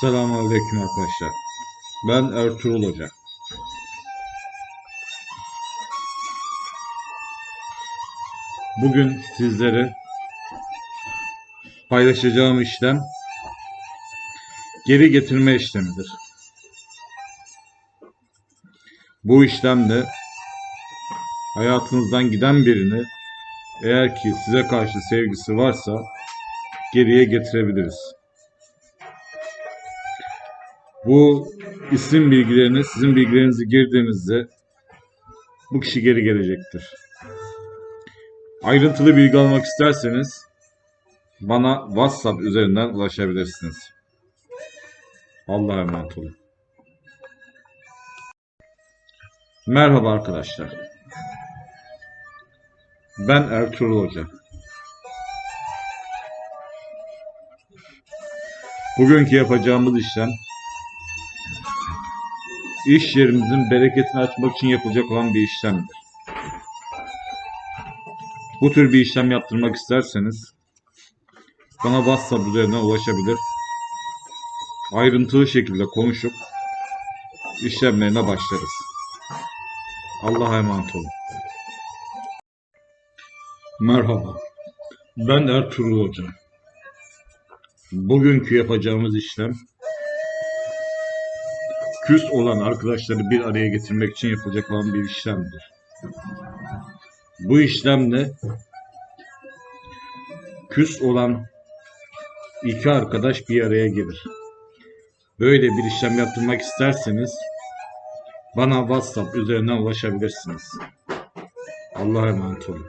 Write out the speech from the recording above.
Selamünaleyküm arkadaşlar. Ben Ertuğrul Hoca. Bugün sizlere paylaşacağım işlem geri getirme işlemidir. Bu işlemde hayatınızdan giden birini eğer ki size karşı sevgisi varsa geriye getirebiliriz. Bu isim bilgilerini, sizin bilgilerinizi girdiğinizde bu kişi geri gelecektir. Ayrıntılı bilgi almak isterseniz bana WhatsApp üzerinden ulaşabilirsiniz. Allah'a emanet olun. Merhaba arkadaşlar. Ben Ertuğrul Hoca. Bugünkü yapacağımız işlem iş yerimizin bereketini açmak için yapılacak olan bir işlemdir. Bu tür bir işlem yaptırmak isterseniz bana WhatsApp üzerinden ulaşabilir. Ayrıntılı şekilde konuşup işlemlerine başlarız. Allah'a emanet olun. Merhaba. Ben Ertuğrul Hoca. Bugünkü yapacağımız işlem küs olan arkadaşları bir araya getirmek için yapılacak olan bir işlemdir. Bu işlemle küs olan iki arkadaş bir araya gelir. Böyle bir işlem yaptırmak isterseniz bana WhatsApp üzerinden ulaşabilirsiniz. Allah'a emanet olun.